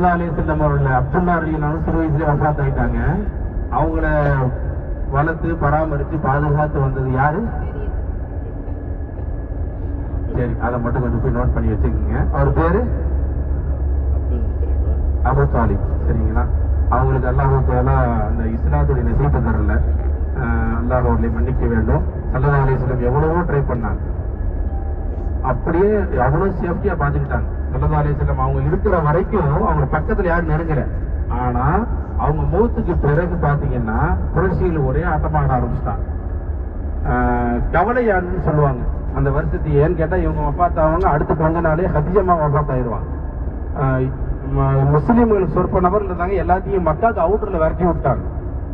சல்லா அலி செல்லம் அவர்கள் அப்துல்லா அலினாலும் சிறு வயசுல வஃபாத் அவங்கள வளர்த்து பராமரித்து பாதுகாத்து வந்தது யாரு? சரி அதை மட்டும் கொஞ்சம் போய் நோட் பண்ணி வச்சுக்கோங்க. அவர் பேரு? அபு தாலிப். சரிங்களா? அவங்களுக்கு அல்லாஹ் அந்த இஸ்லாத்துடைய நசீபை தரல. அஹ் அல்லாஹ் அவர்களை மன்னிக்க வேண்டும். சல்லா அலிஸ்லம் எவ்வளவோ ட்ரை பண்ணாங்க. அப்படியே அவ்வளவு சேஃப்டியா பாத்துக்கிட்டாங்க. சல்லா அலிஸ்லம் அவங்க இருக்கிற வரைக்கும் அவங்க பக்கத்துல யாரும் நெருங்கல. ஆனா அவங்க மூத்துக்கு பிறகு பாத்தீங்கன்னா புரட்சியில் ஒரே ஆட்டமாக ஆரம்பிச்சிட்டாங்க. கவலையான்னு சொல்லுவாங்க. அந்த வருஷத்துக்கு ஏன்னு கேட்டா இவங்க வப்பாத்தாவங்க அடுத்த கொஞ்ச நாளே ஹதிஜமா வப்பாத் முஸ்லீம்கள் ம- சொற்ப நபர் இருந்தாங்க. எல்லாத்தையும் மக்காக்கு அவுட்டர்ல விரட்டி விட்டாங்க.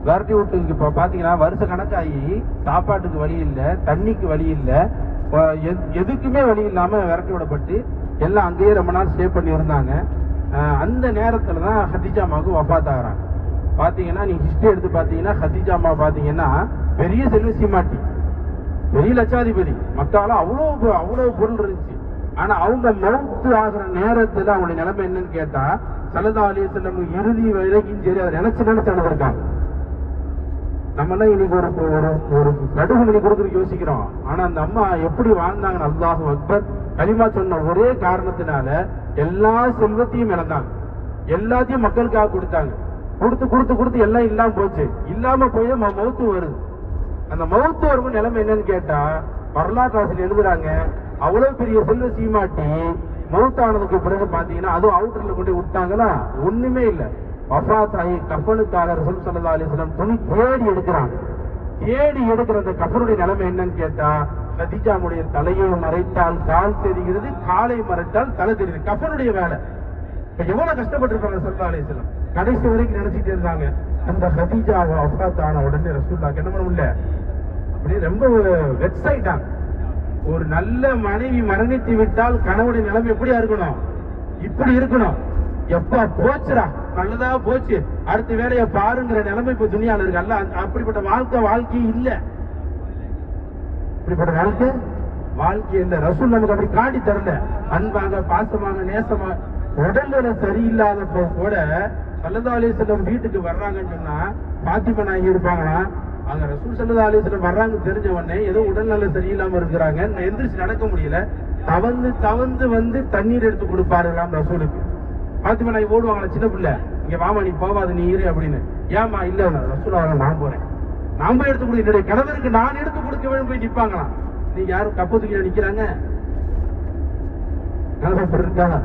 விரட்டி விட்டு இப்போ பார்த்தீங்கன்னா வருஷ கணக்காகி சாப்பாட்டுக்கு வழி இல்லை தண்ணிக்கு வழி இல்லை எதுக்குமே வழி இல்லாமல் விரட்டி விடப்பட்டு எல்லாம் அங்கேயே ரொம்ப நாள் ஸ்டே பண்ணியிருந்தாங்க அந்த நேரத்தில் தான் ஹதிஜாமாவுக்கு வஃபாத் ஆகிறாங்க. பார்த்தீங்கன்னா நீங்கள் ஹிஸ்ட்ரி எடுத்து பார்த்தீங்கன்னா ஹதிஜாமா பார்த்தீங்கன்னா பெரிய செல்வ சீமாட்டி. பெரிய லட்சாதிபதி. மக்கால அவ்வளோ அவ்வளோ பொருள் இருந்துச்சு. ஆனால் அவங்க மௌத்து ஆகிற நேரத்தில் அவங்களுடைய நிலைமை என்னன்னு கேட்டால் சலதா அலி செல்லம் இறுதி வரைக்கும் சரி அதை நினைச்சு நினைச்சு நடந்திருக்காங்க நம்மளாம் இன்னைக்கு ஒரு ஒரு கடுகு மணி கொடுக்குறது யோசிக்கிறோம். ஆனா அந்த அம்மா எப்படி வாழ்ந்தாங்கன்னு அல்லாஹு அக்பர் கலிமா சொன்ன ஒரே காரணத்தினால எல்லா செல்வத்தையும் இழந்தாங்க. எல்லாத்தையும் மக்களுக்காக கொடுத்தாங்க. கொடுத்து கொடுத்து கொடுத்து எல்லாம் இல்லாம போச்சு. இல்லாம போய் ம- மௌத்து வருது. அந்த மௌத்து வரும் நிலைமை என்னன்னு கேட்டா வரலாற்று ஆசிரியர் எழுதுறாங்க அவ்வளவு பெரிய செல்வ சீமாட்டி மௌத்தானதுக்கு பிறகு பாத்தீங்கன்னா அதுவும் அவுட்டர்ல கொண்டு விட்டாங்களா? ஒண்ணுமே இல்லை. வஃபாத்தாயி கஃபனுக்காக ரசூல் சல்லா அலிஸ்லாம் துணி தேடி எடுக்கிறாங்க தேடி எடுக்கிற அந்த கஃபனுடைய நிலைமை என்னன்னு கேட்டா கதிஜாமுடைய தலையை மறைத்தால் கால் தெரிகிறது காலை மறைத்தால் தலை தெரியுது. கஃபனுடைய வேலை. இப்ப எவ்வளவு கஷ்டப்பட்டிருப்பாங்க ஸல்லல்லாஹு அலைஹி கடைசி வரைக்கும் நினைச்சிட்டு இருந்தாங்க. அந்த ஹதீஜா வஃபாத் ஆன உடனே ரசூல்லாக்கு என்ன பண்ண முடியல? அப்படியே ரொம்ப வெக்ஸ் ஆயிட்டாங்க ஒரு நல்ல மனைவி மரணித்து விட்டால் கணவனுடைய நிலைமை எப்படியா இருக்கணும்? இப்படி இருக்கணும். எப்பா போச்சுடா? நல்லதா போச்சு. அடுத்த வேலையை பாருங்கிற நிலைமை இப்ப துணியால இருக்கு. அல்ல அப்படிப்பட்ட வாழ்க்கை வாழ்க்கை இல்ல. இப்படிப்பட்ட வாழ்க்கை? வாழ்க்கை இந்த ரசூல் நமக்கு அப்படி காட்டி தரல. அன்பாக பாசமாக நேசமாக. உடல்நிலை சரியில்லாதப்போ கூட சல்லதா அலிசல்லம் வீட்டுக்கு வர்றாங்கன்னு சொன்னா பாத்திமா நாயகி இருப்பாங்களா? அங்க ரசூல் சல்லதா அலிசல்லம் வர்றாங்க தெரிஞ்ச உடனே ஏதோ உடல்நல சரியில்லாம இருக்கிறாங்க. எந்திரிச்சு நடக்க முடியல. தவந்து தவந்து வந்து தண்ணீர் எடுத்து கொடுப்பாருலாம் ரசூலுக்கு. பாத்திமா நாயகி ஓடுவாங்களா சின்ன பிள்ளை. இங்க வாமா நீ போவாது நீ இரு அப்படின்னு. ஏமா இல்ல ரசூலா அவங்க நான் போறேன். நான் போய் எடுத்து கொடுக்க என்னுடைய கணவருக்கு நான் எடுத்து கொடுக்க வேண்டும் போய் நிப்பாங்களாம். நீங்க யாரும் கப்பத்துக்கு நிக்கிறாங்க? நிலப்பட்டு இருக்காங்க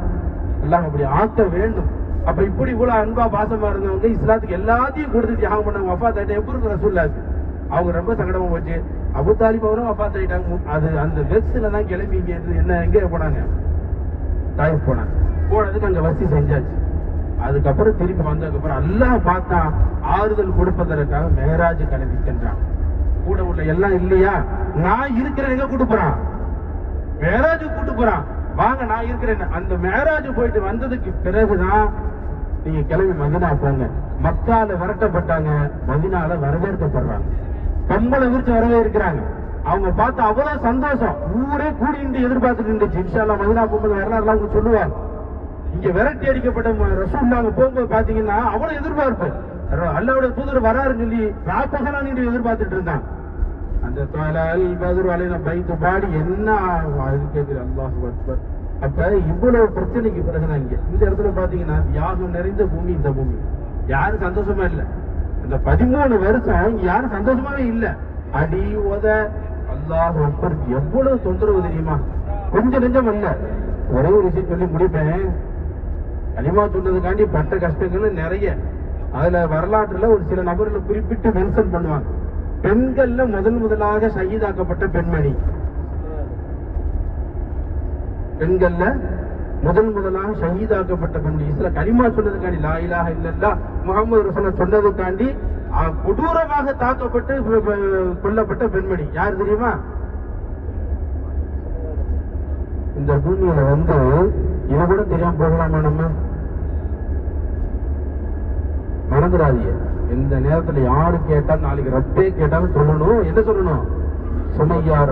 எல்லாம் அப்படி ஆக்க வேண்டும். அப்ப இப்படி கூட அன்பா பாசமா இருந்தவங்க இஸ்லாத்துக்கு எல்லாத்தையும் கொடுத்து தியாகம் பண்ண வஃபா தாயிட்ட எப்படி இருக்கு ரசூல்லாக்கு அவங்க ரொம்ப சங்கடமா போச்சு. அபு தாலிப் அவரும் வஃபா தாயிட்டாங்க அது அந்த வெக்ஸ்ல தான் கிளம்பி இங்க என்ன எங்க போனாங்க? தாய் போனாங்க. போனதுக்கு அங்க வசி செஞ்சாச்சு. அதுக்கப்புறம் திருப்பி வந்ததுக்கப்புறம் அல்லாஹ் பார்த்தா ஆறுதல் கொடுப்பதற்காக மெஹராஜ் கிளம்பி சென்றான். கூட உள்ள எல்லாம் இல்லையா? நான் இருக்கிறேன் எங்க கூட்டு போறான்? மேராஜ் கூட்டு போறான். வாங்க நான் இருக்கிறேன் அந்த மேராஜ் போயிட்டு வந்ததுக்கு பிறகுதான் நீங்க கிளம்பி மதினா போங்க. மக்கால விரட்டப்பட்டாங்க. மதினால வரவேற்கப்படுறாங்க. கம்பளை விரிச்சு வரவேற்கிறாங்க. அவங்க பார்த்து அவ்வளவு சந்தோஷம். ஊரே கூடிட்டு எதிர்பார்த்துட்டு இருந்துச்சு. இன்ஷால்லா மதினா போகும்போது வரலாறுலாம் அவங்க சொல்லுவாங்க. இங்க விரட்டி அடிக்கப்பட்ட ரசூல்லாங்க போகும்போது பாத்தீங்கன்னா அவ்வளவு எதிர்பார்ப்பு. அல்லாவுடைய தூதர் வராரு சொல்லி ராப்பகலா நீங்க எதிர்பார்த்துட்டு இருந்தான். அந்த தொழிலாளி பதில் அலையில பைத்து பாடி என்ன அது கேட்குது அல்லாஹ் அக்பர். அப்ப இவ்வளவு பிரச்சனைக்கு பிறகுதான் இங்க. இந்த இடத்துல பாத்தீங்கன்னா யாகம் நிறைந்த பூமி இந்த பூமி. யாரும் சந்தோஷமா இல்ல. இந்த பதிமூணு வருஷம் இங்க யாரும் சந்தோஷமாவே இல்ல. அடி உத அல்லாஹ் அக்பர் எவ்வளவு தொந்தரவு தெரியுமா? கொஞ்சம் நெஞ்சம் இல்ல. ஒரே ஒரு விஷயம் சொல்லி முடிப்பேன். கனிமா சொன்னதுக்காண்டி பட்ட கஷ்டங்கள் நிறைய. அதுல வரலாற்றுல ஒரு சில நபர்களை குறிப்பிட்டு மென்ஷன் பண்ணுவாங்க. பெண்கள்ல முதல் முதலாக ஷஹீதாக்கப்பட்ட பெண்மணி. பெண்கள்ல முதல் முதலாக ஷஹீதாக்கப்பட்ட பெண்மணி. இஸ்ல கனிமா சொன்னதுக்காண்டி லா இலாக இல்லல்லா முகமது ரசூல சொன்னதுக்காண்டி கொடூரமாக தாக்கப்பட்டு கொல்லப்பட்ட பெண்மணி. யார் தெரியுமா? இந்த பூமியில வந்து இது கூட தெரியாம போகலாமா நம்ம? மறந்துடாதீங்க. இந்த நேரத்துல யாரு கேட்டாலும் நாளைக்கு ரப்பே கேட்டாலும் சொல்லணும். என்ன சொல்லணும்? சுமையார்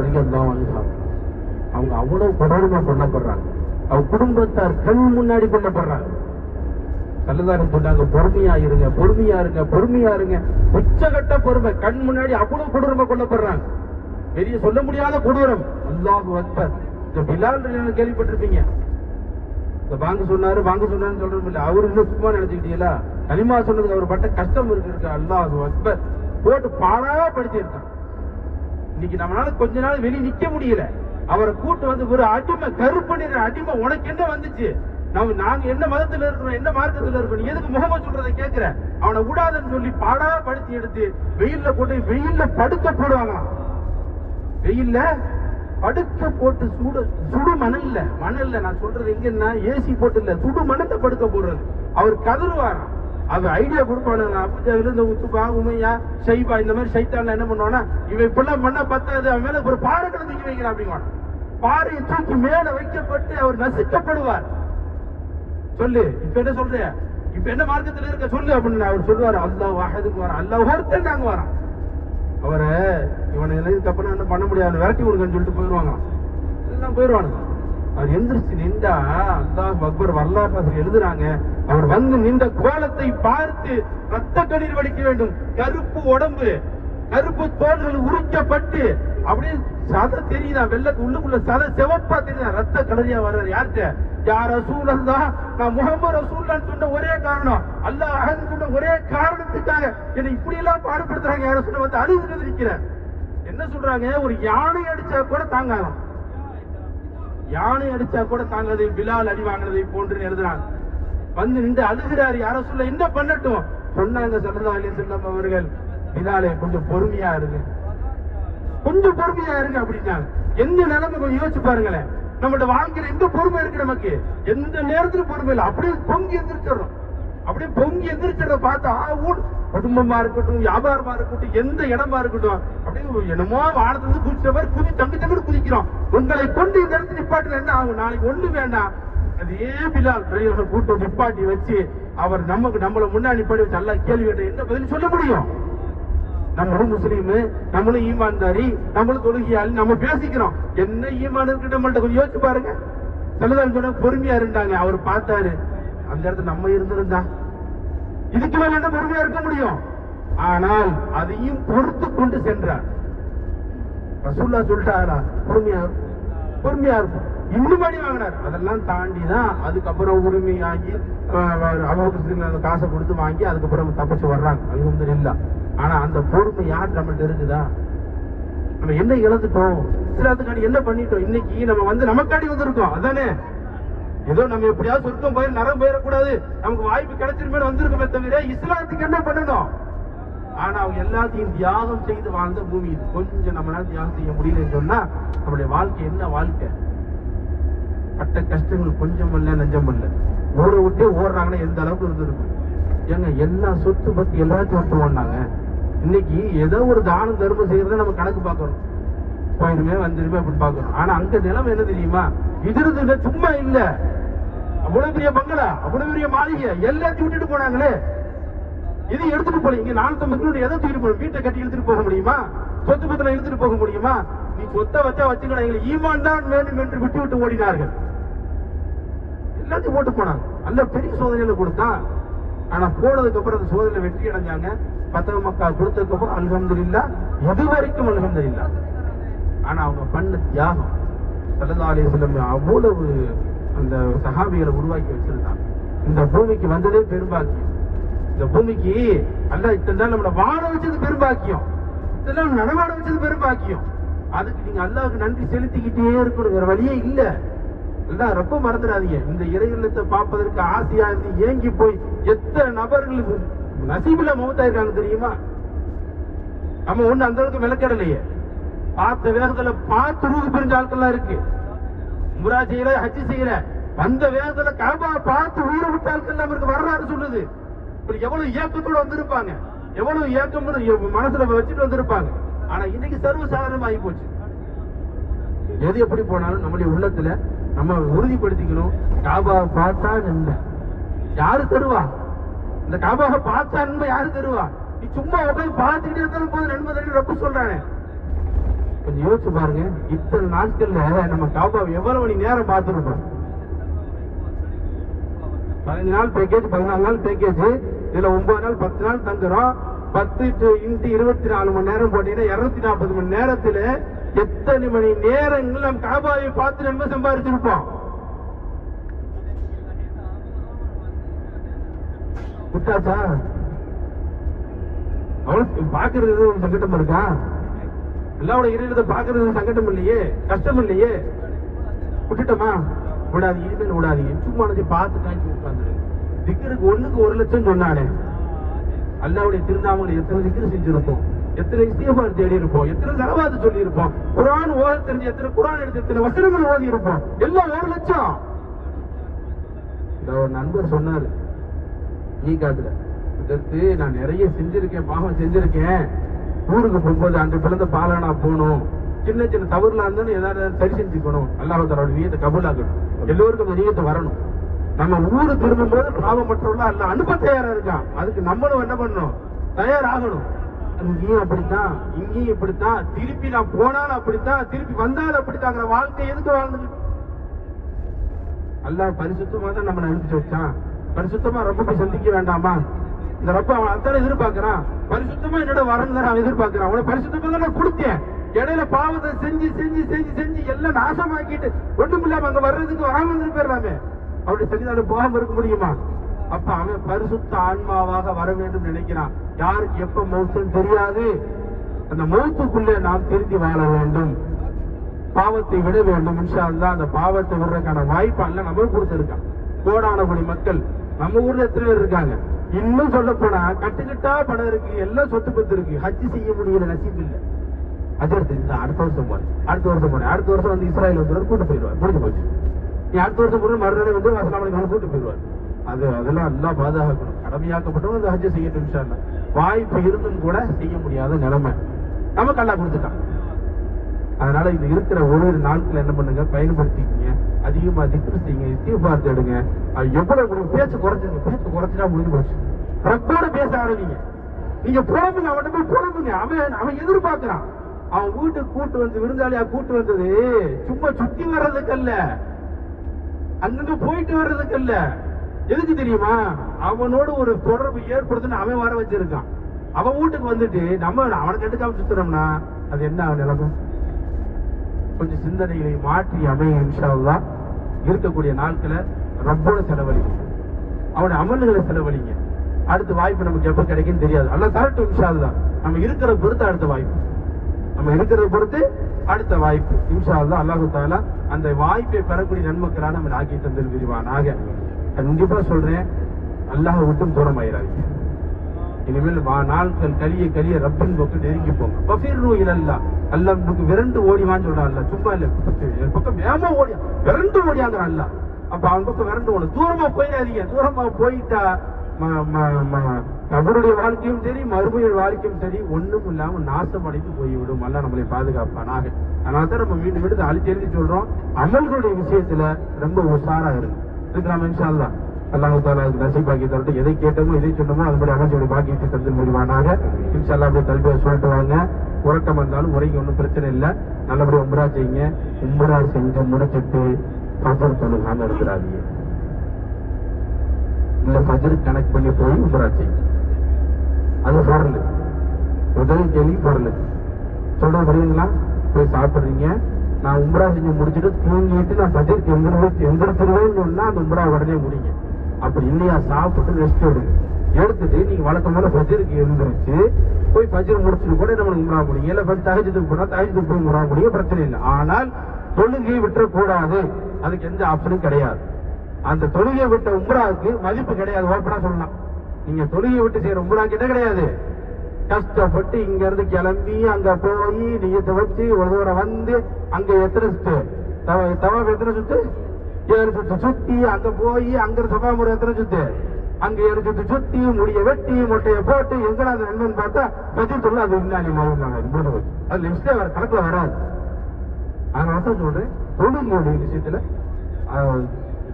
அவங்க அவ்வளவு கொடூரமா கொல்லப்படுறாங்க. அவங்க குடும்பத்தார் கண் முன்னாடி கொல்லப்படுறாங்க. சல்லதாரம் சொன்னாங்க பொறுமையா இருங்க பொறுமையா இருங்க பொறுமையா இருங்க. உச்சகட்ட பொறுமை கண் முன்னாடி அவ்வளவு கொடூரமா கொல்லப்படுறாங்க. பெரிய சொல்ல முடியாத கொடூரம். அல்லாஹ் அக்பர். இந்த பிலால் கேள்விப்பட்டிருப்பீங்க. வாங்க சொன்னாரு வாங்க சொன்னாருன்னு சொல்றது இல்ல. அவரு இன்னும் சும்மா நினைச்சுக்கிட்டீங்களா? கனிமா சொன்னதுக்கு அவர் பட்ட கஷ்டம் இருக்கு இருக்கு. அல்லாஹ் அக்பர். போட்டு பாடா படிச்சிருக்கான். இன்னைக்கு நம்மளால கொஞ்ச நாள் வெளியே நிக்க முடியல. அவரை கூட்டு வந்து ஒரு அடிமை கருப்பு நிற அடிமை உனக்கு என்ன வந்துச்சு? நம்ம நாங்க என்ன மதத்துல இருக்கிறோம் என்ன மார்க்கத்துல இருக்கணும் எதுக்கு முகமது சொல்றதை கேட்கிற அவனை விடாதன்னு சொல்லி பாடா படுத்தி எடுத்து வெயில்ல போட்டு வெயில்ல படுக்க போடுவாங்களாம். வெயில்ல படுக்க போட்டு சுடு சுடு மணல்ல மணல்ல நான் சொல்றது எங்கன்னா ஏசி போட்டு இல்ல. சுடு மணல்ல படுக்க போடுறது. அவர் கதறுவார் அவர் ஐடியா கொடுப்பானுங்க அப்புஜாவில இந்த உத்துப்பா உமையா ஷைபா இந்த மாதிரி சைத்தான்ல என்ன பண்ணுவானா இவன் இப்பெல்லாம் பண்ண பத்தாது அவன் மேல ஒரு பாறைகளை தூக்கி வைக்கிறான் அப்படிங்குவான். பாறையை தூக்கி மேல வைக்கப்பட்டு அவர் நசுக்கப்படுவார். சொல்லு இப்ப என்ன சொல்ற இப்ப என்ன மார்க்கத்துல இருக்க சொல்லு அப்படின்னு அவர் சொல்லுவார். அல்லாஹ் வாஹதுக்கு வரான். அல்லாஹ் ஒருத்தன் நாங்க வரான். அவரை இவனை இதுக்கப்புறம் என்ன பண்ண முடியாது. விரட்டி விடுங்கன்னு சொல்லிட்டு போயிடுவாங்க. இதெல்லாம் போயிடுவானுங்க. அவர் எந்திரிச்சு நின்றா அல்லாஹ் அக்பர் வரலாற்று எழுதுறாங்க. அவர் வந்து நின்ற கோலத்தை பார்த்து ரத்த கண்ணீர் வடிக்க வேண்டும். கருப்பு உடம்பு. கருப்பு தோள்கள் உரிக்கப்பட்டு அப்படியே சதை தெரியுதா? வெள்ளத்து உள்ளுக்குள்ள சதை சிவப்பா தெரியுதா? ரத்த கலரியா வர்றாரு யார்கிட்ட? யார் ரசூலன் தான் நான் முகமது ரசூல்லான்னு சொன்ன ஒரே காரணம். அல்லாஹ் அகன் சொன்ன ஒரே காரணத்துக்காக என்னை இப்படி எல்லாம் பாடுபடுத்துறாங்க. யார சொல்ல வந்து அழுது நிற்கிறேன் என்ன சொல்றாங்க? ஒரு யானை அடிச்சா கூட தாங்காதான். யானை அடிச்சா கூட தாங்காது. பிலால் அடி வாங்கினதை போன்று எழுதுறாங்க. வந்து நின்று அழுகிறார். யார சொல்ல என்ன பண்ணட்டும்? சொன்னாங்க சல்லா அலி செல்லம் அவர்கள். இதாலே கொஞ்சம் பொறுமையா இருங்க. கொஞ்சம் பொறுமையா இருங்க அப்படின்னா எந்த நிலைமை கொஞ்சம் யோசிச்சு பாருங்களேன். நம்மளோட வாழ்க்கையில எந்த பொறுமை இருக்கு நமக்கு? எந்த நேரத்துல பொறுமை இல்லை. அப்படியே பொங்கி எந்திரிச்சிடறோம் அப்படியே பொங்கி எந்திரிச்சிடற பார்த்தா ஊர் குடும்பமா இருக்கட்டும் வியாபாரமா இருக்கட்டும் எந்த இடமா இருக்கட்டும் அப்படியே என்னமோ வானத்துல இருந்து குதிச்ச மாதிரி குதி தங்கு தங்கு குதிக்கிறோம். உங்களை கொண்டு இந்த இடத்துல நிப்பாட்டின என்ன ஆகும்? நாளைக்கு ஒண்ணு வேண்டாம். அதே பிலால் டிரைவர் கூட்டு நிப்பாட்டி வச்சு அவர் நமக்கு நம்மள முன்னாடி நிப்பாட்டி வச்சு நல்லா கேள்வி கேட்ட என்ன பதில் சொல்ல முடியும்? நம்மளும் முஸ்லீமு நம்மளும் ஈமான்தாரி நம்மளும் தொழுகையாளி நம்ம பேசிக்கிறோம். என்ன ஈமான் இருக்கு நம்மள்ட்ட கொஞ்சம் யோசிச்சு பாருங்க. சொல்லதான் சொன்ன பொறுமையா இருந்தாங்க. அவர் பார்த்தாரு அந்த இடத்துல நம்ம இருந்திருந்தா. இதுக்கு மேல என்ன பொறுமையா இருக்க முடியும்? ஆனால் அதையும் பொறுத்து கொண்டு சென்றார். ரசூல்லா சொல்லிட்டாரா? பொறுமையா பொறுமையா இருக்கும் இன்னும் அடி வாங்கினார். அதெல்லாம் தாண்டி தான் அதுக்கப்புறம் உரிமையாகி அவங்க அந்த காசை கொடுத்து வாங்கி அதுக்கப்புறம் தப்பிச்சு வர்றாங்க. அது இல்ல ஆனா அந்த பொறுப்பு யார் நம்மகிட்ட இருக்குதா? நம்ம என்ன இழந்துட்டோம்? இஸ்லாத்துக்காண்டி என்ன பண்ணிட்டோம்? இன்னைக்கு நம்ம வந்து நமக்காண்டி வந்திருக்கோம். அதானே? ஏதோ நம்ம எப்படியாவது சொர்க்கம் போய் நரம் போயிடக்கூடாது நமக்கு வாய்ப்பு கிடைச்சிருமே வந்திருக்கோமே தவிர இஸ்லாத்துக்கு என்ன பண்ணணும்? ஆனா அவங்க எல்லாத்தையும் தியாகம் செய்து வாழ்ந்த பூமி இது. கொஞ்சம் நம்மளால தியாகம் செய்ய முடியலன்னு சொன்னா நம்மளுடைய வாழ்க்கை என்ன வாழ்க்கை? பட்ட கஷ்டங்கள் கொஞ்சம் இல்லை நஞ்சம் இல்லை ஊரை விட்டே ஓடுறாங்கன்னா எந்த அளவுக்கு இருந்திருக்கும் ஏங்க எல்லா சொத்து பத்தி எல்லாத்தையும் விட்டு ஓடினாங்க. இன்னைக்கு ஏதோ ஒரு தானம் தர்மம் செய்யறத நம்ம கணக்கு பார்க்கணும். போயிருமே வந்துருமே அப்படின்னு பார்க்கணும். ஆனா அங்க நிலம் என்ன தெரியுமா? இது சும்மா இல்ல. அவ்வளவு பெரிய பங்களா அவ்வளவு பெரிய மாளிகை எல்லாத்தையும் விட்டுட்டு போனாங்களே. இது எடுத்துட்டு போல இங்க நானூத்தி மில்லியன் எதை தூக்கிட்டு போகணும்? வீட்டை கட்டி எடுத்துட்டு போக முடியுமா? சொத்து பத்திரம் எடுத்துட்டு போக முடியுமா? நீ சொத்தை வச்சா வச்சுக்கணும் எங்களை ஈமான் தான் வேண்டும் என்று விட்டு விட்டு ஓடினார்கள். எல்லாத்தையும் போட்டு போனாங்க. அல்ல பெரிய சோதனையில கொடுத்தா ஆனா போனதுக்கு அப்புறம் அந்த சோதனையில வெற்றி அடைஞ்சாங்க. பத்தக மக்கா கொடுத்ததுக்கு அப்புறம் அல்ஹம்துலில்லா எது வரைக்கும் அல்ஹம்துலில்லா. ஆனா அவங்க பண்ண தியாகம் சல்லல்லாஹு அலைஹி அவ்வளவு அந்த சஹாபிகளை உருவாக்கி வச்சிருந்தாங்க. இந்த பூமிக்கு வந்ததே பெரும்பாக்கியம். இந்த பூமிக்கு அல்ல இத்தனை நாள் நம்மளை வாழ வச்சது பெரும்பாக்கியம். இத்தனை நாள் நடமாட வச்சது பெரும்பாக்கியம். அதுக்கு நீங்க அல்லாவுக்கு நன்றி செலுத்திக்கிட்டே இருக்கணும் வேற வழியே இல்லை. எல்லாம் ரொம்ப மறந்துடாதீங்க. இந்த இறையில்லத்தை பார்ப்பதற்கு ஆசையா இருந்து ஏங்கி போய் எத்தனை நபர்களுக்கு நசீபில மௌத்தாயிருக்காங்க தெரியுமா? நம்ம ஒண்ணு அந்த அளவுக்கு விளக்கடலையே. பார்த்த வேகத்துல பார்த்து ரூபு பிரிஞ்ச ஆட்கள்லாம் இருக்கு. முரா செய்யல ஹஜ்ஜி செய்யல. வந்த வேகத்துல கபா பார்த்து உயிரை விட்ட ஆட்கள் எல்லாம் இருக்கு. வரலாறு சொல்லுது. இப்படி எவ்வளவு ஏக்கத்தோட வந்திருப்பாங்க. எவ்வளவு ஏக்கம் மனசுல வச்சுட்டு வந்திருப்பாங்க. ஆனா இன்னைக்கு சர்வசாதாரணம் ஆகி போச்சு. எது எப்படி போனாலும் நம்முடைய உள்ளத்துல நம்ம உறுதிப்படுத்திக்கணும். காபாவை பார்த்தா நன்மை யாரு தருவா? இந்த காபாவை பார்த்தா நன்மை யாரு தருவா? நீ சும்மா உட்காந்து பார்த்துக்கிட்டே இருந்தாலும் போது நன்மை தண்ணி ரொம்ப சொல்றானே. கொஞ்சம் யோசிச்சு பாருங்க. இத்தனை நாட்கள்ல நம்ம காபாவை எவ்வளவு மணி நேரம் பார்த்துருப்போம்? பதினஞ்சு நாள் பேக்கேஜ் பதினாலு நாள் பேக்கேஜ் இதுல ஒன்பது நாள் பத்து நாள் தங்குறோம். பத்து to இன்ட்டு இருபத்தி நாலு மணி நேரம் போட்டீங்கன்னா இருநூத்தி நாற்பது மணி நேரத்துல எத்தனை மணி நேரங்கள் நம் காபாவை பார்த்து நம்ம சம்பாதிச்சிருப்போம் விட்டாச்சா பாக்குறது ஒரு சங்கடம் இருக்கா? எல்லாரோட இறைவனை பாக்குறது சங்கடம் இல்லையே? கஷ்டம் இல்லையே? விட்டுட்டோமா? விடாது இனிமேல் விடாதீங்க சும்மா நினைச்சு பார்த்து காய்ச்சி உட்காந்துரு திக்கருக்கு ஒண்ணுக்கு ஒரு லட்சம் சொன்னானே. அல்லாவுடைய திருநாமங்களை எத்தனை திக்கர் செஞ்சிருப்போம்? எத்தனை இஸ்தியபார் தேடி இருப்போம் எத்தனை தலவாது சொல்லி இருப்போம் குரான் ஓத தெரிஞ்சு எத்தனை குரான் எடுத்து எத்தனை வசனங்கள் ஓதி இருப்போம் எல்லாம் ஒரு லட்சம். ஒரு நண்பர் சொன்னாரு. நீ காத்துல இதற்கு நான் நிறைய செஞ்சிருக்கேன் பாவம் செஞ்சிருக்கேன். ஊருக்கு போகும்போது அந்த பிறந்த பாலானா போகணும். சின்ன சின்ன தவறுலாம் இருந்தாலும் ஏதாவது சரி செஞ்சுக்கணும். அல்லாஹ் தரோட நீயத்தை கபூலாக்கணும் எல்லோருக்கும் அந்த நீயத்தை வரணும். நம்ம ஊரு திரும்பும் போது பாவமற்றவர்கள அல்ல அனுப்ப தயாரா இருக்கான். அதுக்கு நம்மளும் என்ன பண்ணணும்? தயாராகணும். இங்கேயும் அப்படித்தான் இங்கேயும் இப்படித்தான். திருப்பி நான் போனாலும் அப்படித்தான் திருப்பி வந்தாலும் அப்படித்தாங்கிற வாழ்க்கை எதுக்கு வாழ்ந்து அல்லாஹ் பரிசுத்தமா தான் நம்ம அனுப்பிச்சு வச்சான். பரிசுத்தமா ரொம்ப போய் சந்திக்க வேண்டாமா? இந்த ரப்ப அவன் அத்தனை எதிர்பார்க்கிறான். பரிசுத்தமா என்னோட வரணும் தான் அவன் எதிர்பார்க்கிறான். அவனை பரிசுத்தமா தான் நான் கொடுத்தேன். இடையில பாவத்தை செஞ்சு செஞ்சு செஞ்சு செஞ்சு எல்லாம் நாசமாக்கிட்டு ஒண்ணும் இல்லாம அங்க வர்றதுக்கு வராம இருந்து போயிடலாமே அப்படி செஞ்சாலும் போகாம இருக்க முடியுமா? அப்ப அவன் பரிசுத்த ஆன்மாவாக வர வேண்டும் நினைக்கிறான். யாருக்கு எப்ப மௌத்துன்னு தெரியாது? அந்த மௌத்துக்குள்ளே நாம் திருந்தி வாழ வேண்டும். பாவத்தை விட வேண்டும். இன்ஷா அந்த பாவத்தை விடுறதுக்கான வாய்ப்பு அல்ல. நமக்கு கொடுத்திருக்கான் கோடான கோடி மக்கள் நம்ம ஊர்ல எத்தனை பேர் இருக்காங்க? இன்னும் சொல்ல போனா கட்டுக்கிட்டா பணம் இருக்கு. எல்லாம் சொத்து பத்து இருக்கு. ஹஜ் செய்ய முடியல நசீப் இல்ல. அஜர்த்து இந்த அடுத்த வருஷம் போறேன். அடுத்த வருஷம் போறேன். அடுத்த வருஷம் வந்து இஸ்ராயல் வந்து கூட்டு போயிடுவார். முடிஞ்சு போச்சு. நீ அடுத்த வருஷம் போற மறுநாள் வந்து அஸ்லாம் கூட்டு போயிடுவார். அது அதெல்லாம் எல்லாம் பாதுகாக்கணும். கடமையாக்கப்பட்டவங்க அந்த ஹஜ் செய்யட்டும் இன்ஷா வாய்ப்பு இருந்தும் கூட செய்ய முடியாத நிலைமை. நமக்கு அல்லா கொடுத்துட்டான். அதனால இது இருக்கிற ஒரு ஒரு நாட்கள் என்ன பண்ணுங்க பயன்படுத்திக்கிங்க அதிகமா திக்ரு செய்யுங்க இஸ்திஃபார் தேடுங்க. எவ்வளவு பேச்சு குறைச்சுங்க பேச்சு குறைச்சினா முடிஞ்சு போச்சு. ரப்போட பேச ஆரம்பிங்க. நீங்க புலம்புங்க அவன்கிட்ட போய் புலம்புங்க. அவன் அவன் எதிர்பார்க்கிறான். அவன் வீட்டுக்கு கூட்டு வந்து விருந்தாளியா கூட்டு வந்தது சும்மா சுத்தி வர்றதுக்கு அல்ல. அங்கங்க போயிட்டு வர்றதுக்கு அல்ல. எதுக்கு தெரியுமா? அவனோட ஒரு தொடர்பு ஏற்படுத்துன்னு அவன் வர வச்சிருக்கான். அவன் வீட்டுக்கு வந்துட்டு நம்ம அவனை கண்டுக்காம சுத்துறோம்னா அது என்ன அவன் நிலைமை கொஞ்சம் சிந்தனைகளை மாற்றி அமைய இன்ஷா இருக்கக்கூடிய நாட்களை ரப்போட செலவழிங்க. அவனுடைய அமல்களை செலவழிங்க. அடுத்த வாய்ப்பு நமக்கு எப்ப கிடைக்குன்னு தெரியாது. அல்ல தரட்டும் இன்ஷா அல்லாஹ் நம்ம இருக்கிற பொறுத்து அடுத்த வாய்ப்பு. நம்ம இருக்கிறத பொறுத்து அடுத்த வாய்ப்பு. இன்ஷா அல்லாஹ் அல்லாஹு தாலா அந்த வாய்ப்பை பெறக்கூடிய நன்மக்களாக நம்ம ஆக்கி தந்திரு கண்டிப்பாக சொல்கிறேன் அல்லாஹ் விட்டும் தூரமாயிராதீங்க. இனிமேல் வா நாட்கள் கலிய கலிய ரப்பின் பக்கம் நெருங்கி போங்க. பஃபிர்ரு இல்லல்லா அல்லா நமக்கு விரண்டு ஓடிவான்னு சொல்றான் அல்ல சும்மா இல்லை என் பக்கம் வேமா ஓடி விரண்டு ஓடியாங்கிறான் அல்ல அப்போ அவன் பக்கம் விரண்டு ஓடும் தூரமாக போயிடாதீங்க. தூரமாக போயிட்டா ம- ம- ம- வாழ்க்கையும் சரி மறுமையின் வாழ்க்கையும் சரி ஒன்றும் இல்லாமல் நாசம் அடைந்து போய்விடும். அல்ல நம்மளை பாதுகாப்பானாக. அதனால தான் நம்ம மீண்டும் மீண்டும் அழிச்சு எழுதி சொல்கிறோம் அமல்களுடைய விஷயத்தில் ரொம்ப உஷாராக இருக்கும் இருக்கலாம் இன்ஷால்லா அல்லாஹ் தாலா நசீபாக்கி தரட்டும் எதை கேட்டோமோ எதை சொன்னமோ அதுபடி அமைச்சோட பாக்கியத்தை தந்து முடிவானாக. இன்ஷால்லா அல்லாஹ் அப்படியே சொல்லிட்டு வாங்க. உறக்கம் வந்தாலும் முறைக்கு ஒன்றும் பிரச்சனை இல்லை. நல்லபடியாக உம்ரா செய்யுங்க. உம்ரா செஞ்சு முடிச்சிட்டு ஃபஜர் தொழுகாம இருக்கிறாங்க இல்லை ஃபஜர் கனெக்ட் பண்ணி போய் உம்ரா செய்யுங்க. அது பொருள் உதவி கேள்வி பொருள் சொல்ல முடியுங்களா போய் சாப்பிட்றீங்க. நான் உம்ரா செஞ்சு முடிச்சுட்டு தூங்கிட்டு நான் ஃபஜருக்கு எந்திரிச்சு எந்திரிச்சிருவேன்னு சொன்னா அந்த உம்ரா உடனே முடிங்க. அப்படி இல்லையா? சாப்பிட்டு ரெஸ்ட் எடுங்க எடுத்துட்டு நீங்க வழக்கம் போல ஃபஜருக்கு எழுந்திருச்சு போய் பஜர் முடிச்சுட்டு கூட நம்மளுக்கு உம்ரா முடியும் இல்ல தகஜத்துக்கு போனா தகஜத்துக்கு போய் உம்ரா முடியும் பிரச்சனை இல்லை. ஆனால் தொழுகையை விட்டுறக்கூடாது. அதுக்கு எந்த ஆப்ஷனும் கிடையாது. அந்த தொழுகையை விட்ட உம்ராவுக்கு மதிப்பு கிடையாது. ஓப்பனா சொல்லலாம். நீங்க தொழுகையை விட்டு செய்யற உம்ராக்கு என்ன கிடையாது? கஷ்டப்பட்டு இங்க இருந்து கிளம்பி அங்க போய் நீயத்தை வச்சு ஒரு தூரம் வந்து அங்க எத்தனை சுத்து? தவ தவ எத்தனை சுத்து? ஏழு சுத்து. சுத்தி அங்க போய் அங்க சபா முறை எத்தனை சுத்து? அங்க ஏழு சுத்து. சுத்தி முடிய வெட்டி மொட்டையை போட்டு எங்கடா அந்த நண்பன் பார்த்தா பத்தி சொல்ல அது விஞ்ஞானி மாதிரி அது லிஸ்டே வர கணக்குல வராது. அதனால தான் சொல்றேன். தொழுகையுடைய விஷயத்துல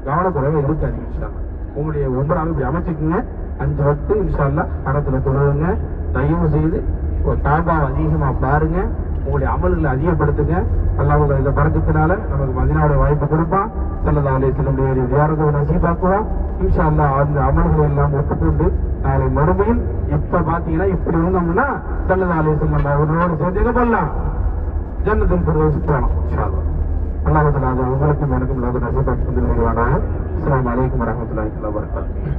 கவனக்குறைவை இருக்காது இன்ஷா உங்களுடைய ஒன்பதாவது அமைச்சுக்குங்க. அஞ்சு வட்டு இன்ஷால்லா படத்துல தொடருங்க தயவு செய்து ஒரு தாபாவை அதிகமாக பாருங்கள் உங்களுடைய அமல்களை அதிகப்படுத்துங்க. அல்லாஹ் உங்களை இந்த பறக்கத்தினால நமக்கு மதினாவோட வாய்ப்பு கொடுப்பான் சல்லா அலி செல்லுடைய தியாரத்தை நசீபாக்குவான் இன்ஷா அல்லாஹ் அந்த அமல்களை எல்லாம் ஒப்புக்கொண்டு நாளை மறுமையில் இப்ப பாத்தீங்கன்னா இப்படி இருந்தோம்னா சல்லா அலி அவர்களோடு சேர்ந்து எங்க பண்ணலாம்? ஜன்னத்தின் பிறகு போனோம் இன்ஷா அல்லாஹ் அல்லாஹ் தஆலா உங்களுக்கும் எனக்கும் இல்லாத நசீபாக்கு வருவானாக அஸ்லாம் அலைக்கும் வரமத்துல வபரகாத்துஹு.